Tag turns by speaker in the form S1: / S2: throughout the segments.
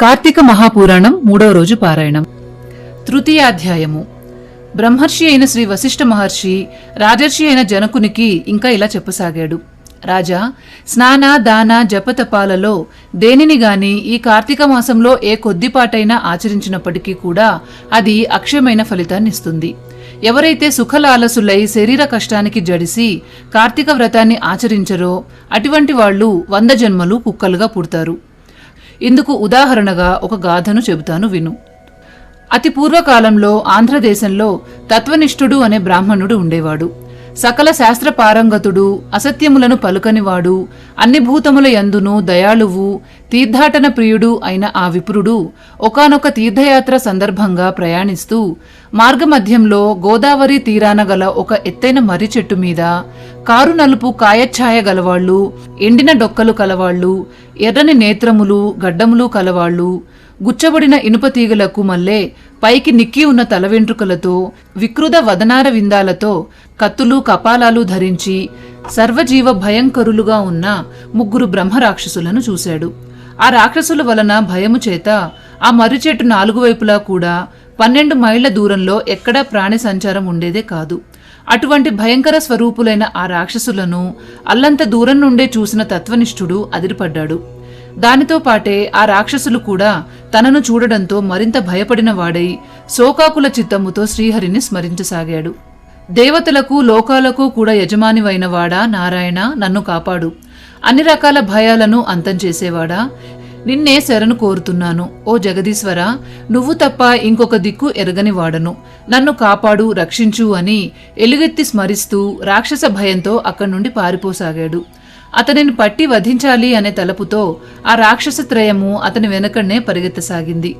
S1: కార్తీక మహాపురాణం మూడవ రోజు పారాయణం. తృతీయాధ్యాయము. బ్రహ్మర్షి అయిన శ్రీ వశిష్ఠ మహర్షి రాజర్షి అయిన జనకునికి ఇంకా ఇలా చెప్పసాగాడు. రాజా స్నాన దాన జపతపాలలో దేనిని గాని ఈ కార్తీక మాసంలో ఏ కొద్దిపాటైనా ఆచరించినప్పటికీ కూడా అది అక్షయమైన ఫలితాన్ని ఇస్తుంది. ఎవరైతే సుఖలాలసులై శరీర కష్టానికి జడిసి కార్తీక వ్రతాన్ని ఆచరించరో అటువంటి వాళ్ళు వంద జన్మలు కుక్కలుగా పుడతారు. ఇందుకు ఉదాహరణగా ఒక గాథను చెబుతాను విను. అతి పూర్వకాలంలో ఆంధ్రదేశంలో తత్వనిష్ఠుడు అనే బ్రాహ్మణుడు ఉండేవాడు. సకల శాస్త్ర పారంగతుడు అసత్యములను పలుకనివాడు అన్ని భూతముల యందును దయాళువు తీర్థాటన ప్రియుడు అయిన ఆ విప్రుడు ఒకానొక తీర్థయాత్ర సందర్భంగా ప్రయాణిస్తూ మార్గమధ్యంలో గోదావరి తీరాన గల ఒక ఎత్తైన మర్రి చెట్టు మీద కారు నలుపు కాయఛాయ గలవాళ్ళు ఎండిన డొక్కలు కలవాళ్ళు ఎర్రని నేత్రములు గడ్డములు కలవాళ్ళు గుచ్చబడిన ఇనుప తీగలకు మల్లే పైకి నిక్కి ఉన్న తల వెంట్రుకలతో వికృత వదనార విందాలతో కత్తులు కపాలాలు ధరించి సర్వజీవ భయంకరులుగా ఉన్న ముగ్గురు బ్రహ్మరాక్షసులను చూశాడు. ఆ రాక్షసుల వలన భయము చేత ఆ మర్రి చెట్టు నాలుగు వైపులా కూడా పన్నెండు మైళ్ళ దూరంలో ఎక్కడా ప్రాణి సంచారం ఉండేదే కాదు. అటువంటి భయంకర స్వరూపులైన ఆ రాక్షసులను అల్లంత దూరం నుండే చూసిన తత్వనిష్ఠుడు అదిరిపడ్డాడు. దానితో పాటే ఆ రాక్షసులు కూడా తనను చూడడంతో మరింత భయపడిన వాడై శోకాకుల చిత్తముతో శ్రీహరిని స్మరించసాగాడు. దేవతలకు లోకాలకు కూడా యజమానివైన వాడా? నారాయణ నన్ను కాపాడు. అన్ని రకాల భయాలను అంతం చేసేవాడా? నిన్నే శరణు కోరుతున్నాను. ఓ జగదీశ్వర నువ్వు తప్ప ఇంకొక దిక్కు ఎరగని వాడను. నన్ను కాపాడు రక్షించు అని ఎలుగెత్తి స్మరిస్తూ రాక్షస భయంతో అక్కడి నుండి పారిపోసాగాడు. అతనిని పట్టి వధించాలి అనే తలపుతో ఆ రాక్షస త్రయము అతని వెనకనే పరిగెత్తసాగింది.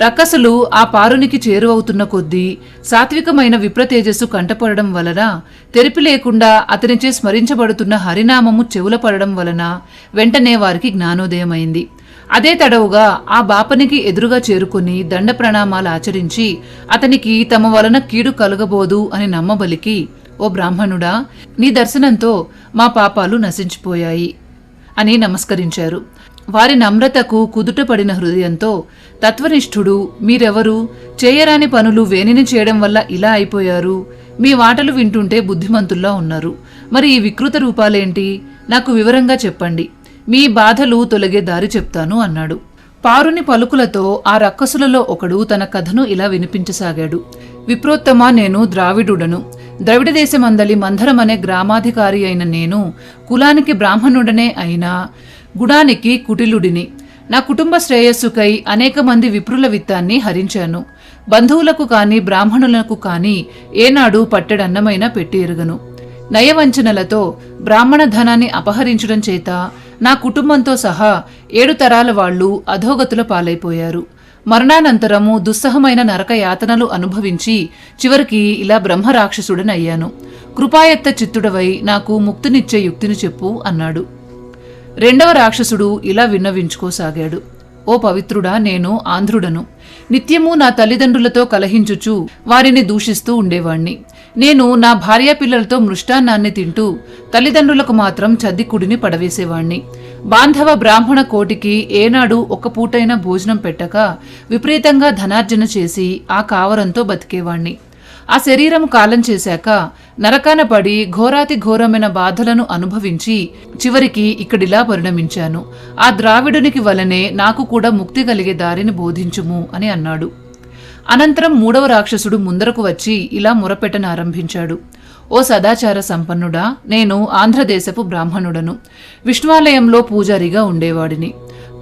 S1: రక్కసులు ఆ పారునికి చేరువవుతున్న కొద్దీ సాత్వికమైన విప్రతేజస్సు కంటపడడం వలన తెరిపి లేకుండా అతనిచే స్మరించబడుతున్న హరినామము చెవుల పడడం వలన వెంటనే వారికి జ్ఞానోదయమైంది. అదే తడవుగా ఆ బాపనికి ఎదురుగా చేరుకుని దండ ప్రణామాలు ఆచరించి అతనికి తమ వలన కీడు కలగబోదు అని నమ్మబలికి ఓ బ్రాహ్మణుడా నీ దర్శనంతో మా పాపాలు నశించిపోయాయి అని నమస్కరించారు. వారి నమ్రతకు కుదుటపడిన హృదయంతో తత్వనిష్ఠుడు మీరెవరు? చేయరాని పనులు వేనిని చేయడం వల్ల ఇలా అయిపోయారు? మీ మాటలు వింటుంటే బుద్ధిమంతుల్లా ఉన్నారు. మరి ఈ వికృత రూపాలేంటి? నాకు వివరంగా చెప్పండి. మీ బాధలు తొలగే దారి చెప్తాను అన్నాడు. పారుని పలుకులతో ఆ రక్కసులలో ఒకడు తన కథను ఇలా వినిపించసాగాడు. విప్రోత్తమ నేను ద్రావిడుడను. ద్రవిడ దేశమందలి మందరం అనే గ్రామాధికారి అయిన నేను కులానికి బ్రాహ్మణుడనే అయినా గుణానికి కుటిలుడిని. నా కుటుంబ శ్రేయస్సుకై అనేక మంది విప్రుల విత్తాన్ని హరించాను. బంధువులకు కానీ బ్రాహ్మణులకు కానీ ఏనాడు పట్టెడన్నమైనా పెట్టి ఎరుగను నయవంచనలతో బ్రాహ్మణ ధనాన్ని అపహరించడం చేత నా కుటుంబంతో సహా ఏడు తరాల వాళ్ళు అధోగతుల పాలైపోయారు. మరణానంతరము దుస్సహమైన నరక యాతనలు అనుభవించి చివరికి ఇలా బ్రహ్మరాక్షసుడనయ్యాను. కృపాయత్త చిత్తుడవై నాకు ముక్తినిచ్చే యుక్తిని చెప్పు అన్నాడు. రెండవ రాక్షసుడు ఇలా విన్నవించుకోసాగాడు. ఓ పవిత్రుడా నేను ఆంధ్రుడను. నిత్యము నా తల్లిదండ్రులతో కలహించుచు వారిని దూషిస్తూ ఉండేవాణ్ణి. నేను నా భార్య పిల్లలతో మృష్టాన్నాన్ని తింటూ తల్లిదండ్రులకు మాత్రం చద్దికుడిని పడవేసేవాణ్ణి. బాంధవ బ్రాహ్మణ కోటికి ఏనాడు ఒక్క పూటైన భోజనం పెట్టక విపరీతంగా ధనార్జన చేసి ఆ కావరంతో బతికేవాణ్ణి. ఆ శరీరం కాలం చేశాక నరకాన పడి ఘోరాతి ఘోరమైన బాధలను అనుభవించి చివరికి ఇక్కడిలా పరిణమించాను. ఆ ద్రావిడునికి వలనే నాకు కూడా ముక్తి కలిగే దారిని బోధించుము అని అన్నాడు. అనంతరం మూడవ రాక్షసుడు ముందరకు వచ్చి ఇలా మొరపెట్టనారంభించాడు ఓ సదాచార సంపన్నుడా నేను ఆంధ్రదేశపు బ్రాహ్మణుడను. విష్ణువాలయంలో పూజారిగా ఉండేవాడిని.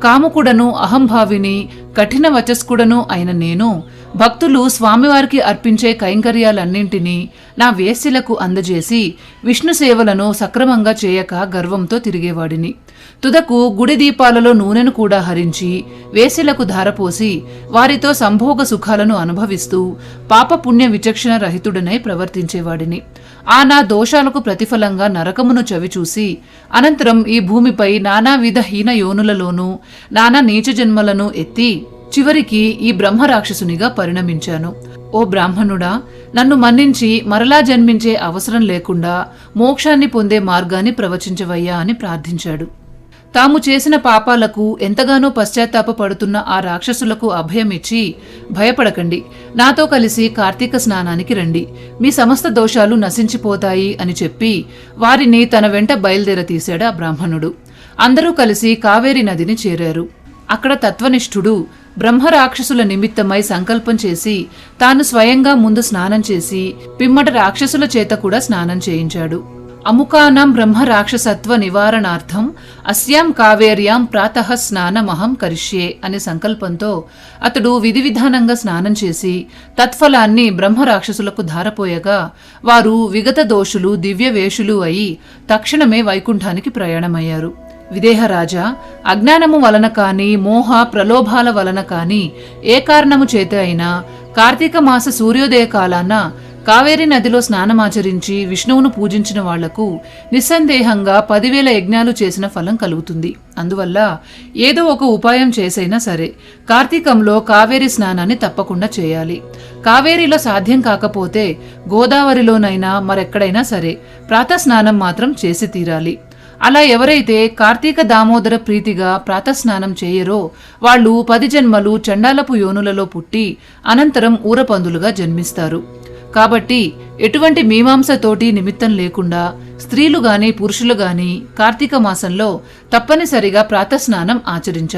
S1: కాముకుడను అహంభావిని కఠిన వచస్కుడను అయిన నేను భక్తులు స్వామివారికి అర్పించే కైంకర్యాలన్నింటినీ నా వేశ్యలకు అందజేసి విష్ణు సేవలను సక్రమంగా చేయక గర్వంతో తిరిగేవాడిని. తుదకు గుడి దీపాలలో నూనెను కూడా హరించి వేశ్యలకు ధారపోసి వారితో సంభోగ సుఖాలను అనుభవిస్తూ పాపపుణ్య విచక్షణ రహితుడనై ప్రవర్తించేవాడిని. ఆ నా దోషాలకు ప్రతిఫలంగా నరకమును చవిచూసి అనంతరం ఈ భూమిపై నానావిధ హీన యోనులలోనూ నానా నీచ జన్మలను ఎత్తి చివరికి ఈ బ్రహ్మరాక్షసునిగా పరిణమించాను. ఓ బ్రాహ్మణుడా నన్ను మన్నించి మరలా జన్మించే అవసరం లేకుండా మోక్షాన్ని పొందే మార్గాన్ని ప్రవచించవయ్యా అని ప్రార్థించాడు. తాము చేసిన పాపాలకు ఎంతగానో పశ్చాత్తాపపడుతున్న ఆ రాక్షసులకు అభయమిచ్చి భయపడకండి. నాతో కలిసి కార్తీక స్నానానికి రండి. మీ సమస్త దోషాలు నశించిపోతాయి అని చెప్పి వారిని తన వెంట బయలుదేరతీశాడు ఆ బ్రాహ్మణుడు. అందరూ కలిసి కావేరి నదిని చేరారు. అక్కడ తత్వనిష్ఠుడు బ్రహ్మరాక్షసుల నిమిత్తమై సంకల్పం చేసి తాను స్వయంగా ముందు స్నానం చేసి పిమ్మట రాక్షసుల చేత కూడా స్నానం చేయించాడు. అముకానాం బ్రహ్మ రాక్షసత్వ నివారణార్థం అస్యాం కావేర్యాం ప్రాతః స్నానమహం కరిష్యే అనే సంకల్పంతో అతడు విధి విధానంగా స్నానం చేసి తత్ఫలాన్ని బ్రహ్మ రాక్షసులకు ధారపోయగా వారు విగత దోషులు దివ్య వేషులు అయి తక్షణమే వైకుంఠానికి ప్రయాణమయ్యారు. విదేహరాజా అజ్ఞానము వలన కాని మోహ ప్రలోభాల వలన కాని ఏ కారణము చేత అయినా కార్తీక మాస సూర్యోదయ కాలాన కావేరీ నదిలో స్నానమాచరించి విష్ణువును పూజించిన వాళ్ళకు నిస్సందేహంగా పదివేల యజ్ఞాలు చేసిన ఫలం కలుగుతుంది. అందువల్ల ఏదో ఒక ఉపాయం చేసైనా సరే కార్తీకంలో కావేరీ స్నానాన్ని తప్పకుండా చేయాలి. కావేరీలో సాధ్యం కాకపోతే గోదావరిలోనైనా మరెక్కడైనా సరే ప్రాతస్నానం మాత్రం చేసి తీరాలి. అలా ఎవరైతే కార్తీక దామోదర ప్రీతిగా ప్రాతస్నానం చేయరో వాళ్ళు పది జన్మలు చండాలపు యోనులలో పుట్టి అనంతరం ఊరపందులుగా జన్మిస్తారు. కాబట్టి ఎటువంటి మీమాంసతోటి నిమిత్తం లేకుండా స్త్రీలు గాని పురుషులు గాని కార్తీక మాసంలో తప్పనిసరిగా ప్రాతస్నానం ఆచరించాలి.